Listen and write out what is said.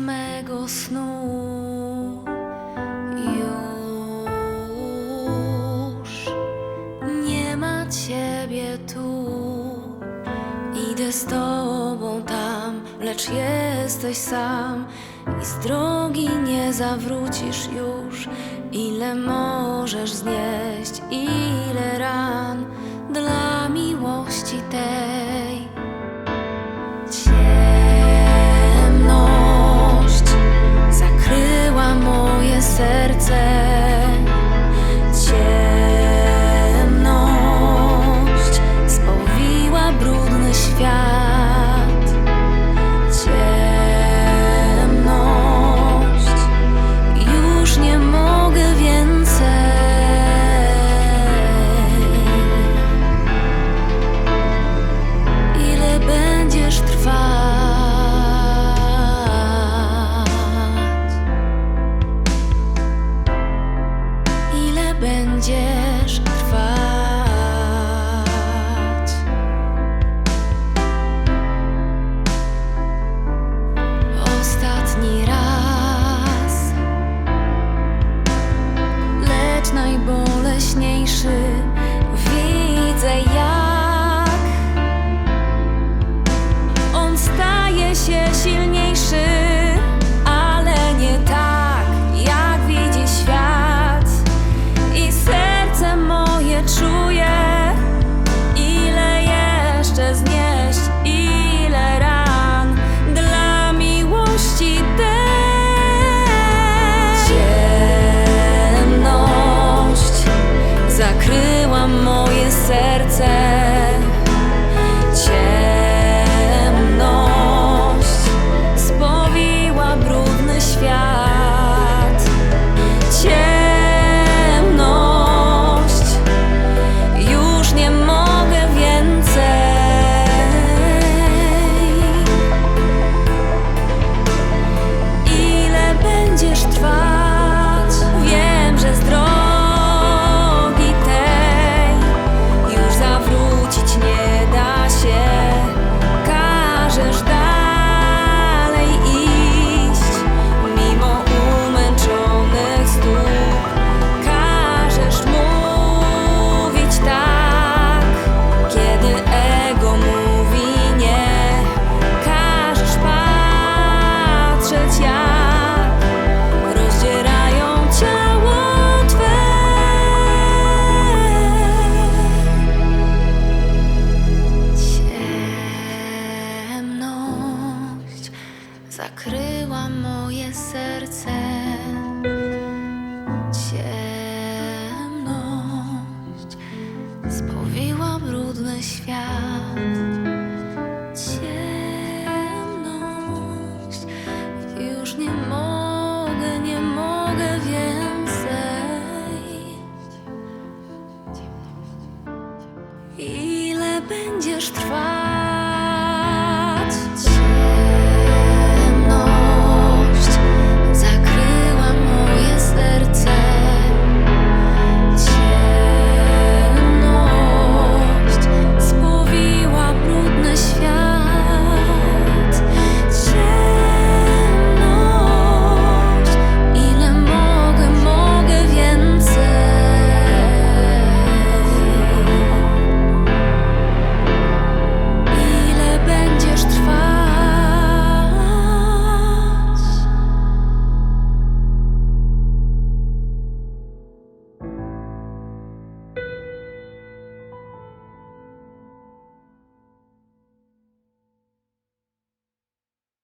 mego snu już nie ma ciebie tu. Idę z tobą tam, lecz jesteś sam i z drogi nie zawrócisz już. Ile możesz znieść, ile ran dla miłości też. serce. moje serce. Ciemność spowiła brudny świat. Ciemność już nie mogę nie mogę więcej. Ile będziesz trwać?